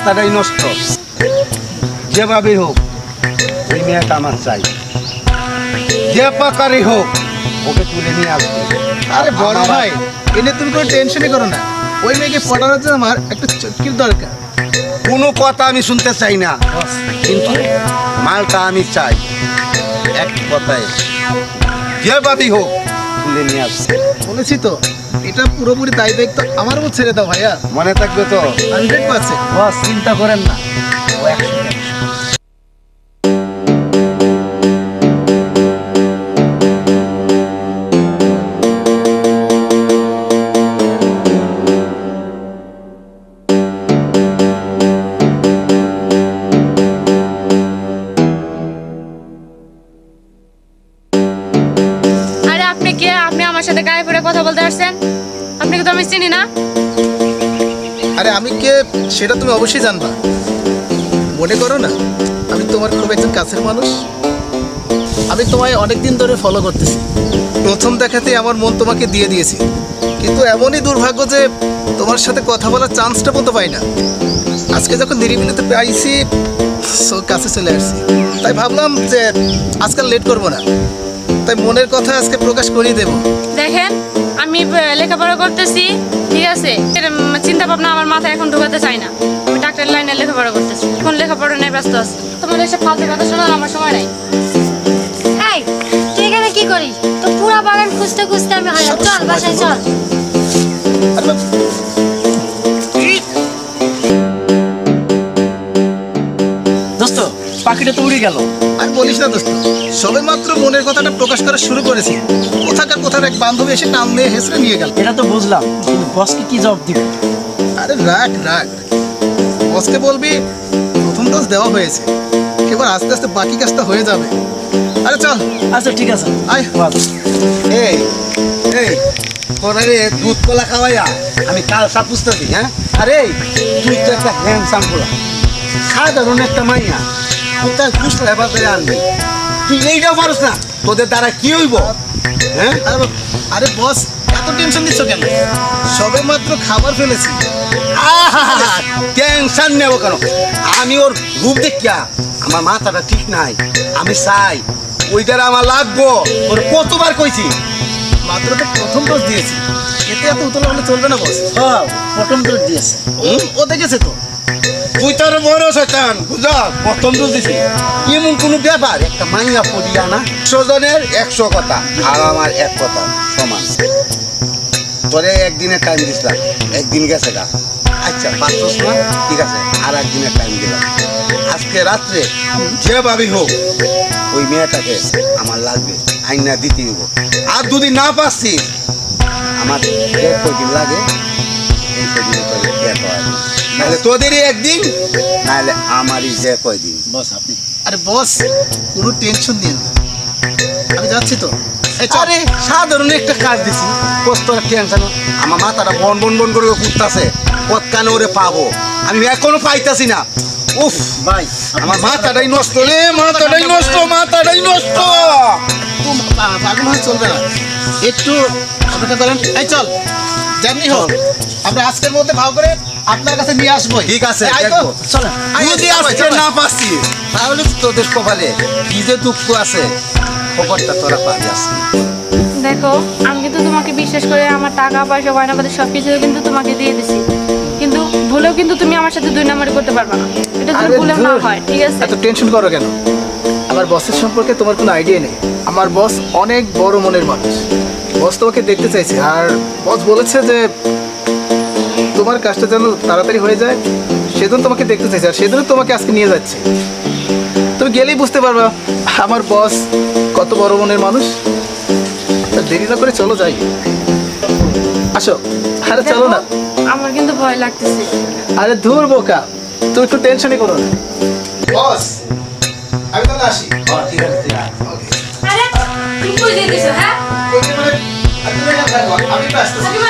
মাথাটাই নষ্ট। যেভাবে হোক ওই মেয়েটা আমার চাই। যে পাকারই হোক ওকে তুলে নিয়ে আসবে। আরে বড় ভাই এনে তুমি কোনো টেনশনই করো না। ওই মেয়েকে পটানোর জন্য আমার একটা চটকির দরকার। কোনো কথা আমি শুনতে চাই না। কিন্তু মালটা আমি চাই। এক কথায় যেভাবেই হোক তুলে নিয়ে আসবে। বলেছি তো। এটা পুরোপুরি দায় দায়িত্ব আমার উপর ছেড়ে দাও ভাইয়া। মনে থাকবে তো? হান্ড্রেড পার্সেন্ট চিন্তা করেন না। আমার সাথে গায়ে পড়ে কথা বলতে আসছেন? আপনি তো আমি চিনি না? আরে আমি কে? সেটা তুমি অবশ্যই জানবা। মনে করো না, আমি তোমার খুব একজন কাছের মানুষ। আমি তোমায় অনেক দিন ধরে ফলো করতেছি। প্রথম দেখাতেই আমার মন তোমাকে দিয়ে দিয়েছি। কিন্তু এমনই দুর্ভাগ্য যে তোমার সাথে কথা বলার চান্সটা পর্যন্ত পাই না। আজকে যখন নিরিবিলিতে পাইছি কাছে চলে আসছি। তাই ভাবলাম যে আজকাল লেট করব না। তাই মনের কথা আজকে প্রকাশ করিয়ে দেবো। দেখেন আমি লেখাপড়া করতেছি ঠিক আছে? চিন্তা ভাবনা আমার মাথায় এখন ঢোকাতে চাই না। আমি ডাক্তার লাইনে লেখাপড়া করতেছি। এখন লেখাপড়া নিয়ে ব্যস্ত আছি। তোমার এসব ফালতু কথা শোনার আমার সময় নাই। এই তুই এখানে কি করিস? তো পুরো বাগান খুঁজতে খুঁজতে আমি হলাম চল বাসায় চল দোস্ত পাখিটা তো উড়ে গেল। বলিস না দোস্ত। সবে মাত্র মনের কথাটা প্রকাশ করা শুরু করেছি। কোথাকার কোথার এক বান্ধবী এসে টান দিয়ে হেসড়ে নিয়ে গেল। এটা তো বুঝলাম কিন্তু বসকে কি জবাব দিবে? আরে রাখ রাখ বসকে বলবি প্রথম ডোজ দেওয়া হয়েছে। এবার আস্তে আস্তে বাকি কাজটা হয়ে যাবে। আরে চল। আচ্ছা ঠিক আছে। আয়। এই এই তোরা রে দুধ কলা খাওয়াইয়া আমি কাল সাপ পুষতেছি হ্যাঁ? আরে তুই তো একটা হ্যান্ডসাম পোলা। সাধারণ একটা মাইয়া। তুই তার পুষলে এবার আনবি। তুই এইটাও পারস না তোদের দ্বারা কি হইব? হ্যাঁ? আরে আরে বস এত টেনশন দিচ্ছ কেন? সবে মাত্র খাবার ফেলেছি। টেনশন নেব কেন? আমি ওর রূপ দেখিয়া আমার মাথাটা ঠিক নাই আমি চাই ওইটার আমার লাগবো। ওর কতবার কইছি? মাত্র তো প্রথম ডোজ দিয়েছি। এতে এত উতলা হলে চলবে না বস। হ্যাঁ প্রথম তোর দিয়েছে। ও দেখেছে তো? তুই তোর বড় শয়তান বুঝা? প্রথম দিছি এমন কোনো ব্যাপার? একটা মাইয়া পড়িয়া না? একশো জনের একশো কথা আর আমার এক কথা সমান। তোরে একদিনের টাইম দিছিলাম একদিন গেছে গা। আচ্ছা পাঁচশোস না? ঠিক আছে আর একদিনের টাইম দিলাম। আজকে রাত্রে যেভাবে হোক ওই মেয়েটাকে আমার লাগবে আইনা দিতে দিব আর দুদিন না পাচ্ছি আমার যে কদিন লাগে নাহলে তোদেরই একদিন নাহলে আমারই যে কয়দিন। বস আপনি। আরে বস কোনো টেনশন দিন আমি যাচ্ছি তো। আরে সাধারণ একটা কাজ দিছি। কষ্ট টেনশন আমার মাথাটা বন বন বন করে ঘুরতাছে। কত কানে ওরে পাবো? আমি এখনও পাইতাছি না। উফ ভাই আমার মাথাটাই নষ্ট রে মাথাটাই নষ্ট মাথাটাই নষ্ট। পাগল হয়ে চলবে না। একটু অপেক্ষা করেন। এই চল যেমনি হোক। আমরা আজকের মধ্যে ভাব করে আপনার কাছে নিয়ে আসব। ঠিক আছে। যদি আজকে না পাচ্ছি। তাহলে তো তোদের কপালে কি যে দুঃখ আছে। খবরটা তোরা পাবি আজকে দেখো আমি কিন্তু তোমাকে বিশ্বাস করে আমার টাকা পয়সা গয়নাপাতি সব কিছু কিন্তু তোমাকে দিয়ে দিছি। কিন্তু ভুলেও কিন্তু তুমি আমার সাথে দুই নাম্বারই করতে পারবে না। এটা যদি ভুলেও না হয় ঠিক আছে? এত টেনশন করো কেন? আমার বসের সম্পর্কে তোমার কোনো আইডিয়া নেই। আমার বস অনেক বড় মনের মানুষ। বস তোমাকে দেখতে চাইছে। আর বস বলেছে যে তোমার কাজটা যেন তাড়াতাড়ি হয়ে যায় সেদিন তোমাকে দেখতে চাইছে আর সেদিন তোমাকে আজকে নিয়ে যাচ্ছে। তুমি গেলেই বুঝতে পারবা আমার বস কত বড় মনের মানুষ। দেরি না করে চলো যাই। আসো আরে চলো না। আমার কিন্তু ভয় লাগতেছে। আরে ধুর বোকা তুই একটু টেনশনই করো না। বস আমি তাহলে আসি। ঠিক আছে আরে তুই দিয়ে দিছো হ্যাঁ? মানে, তুমি আমি তো আসতেছি। তুমি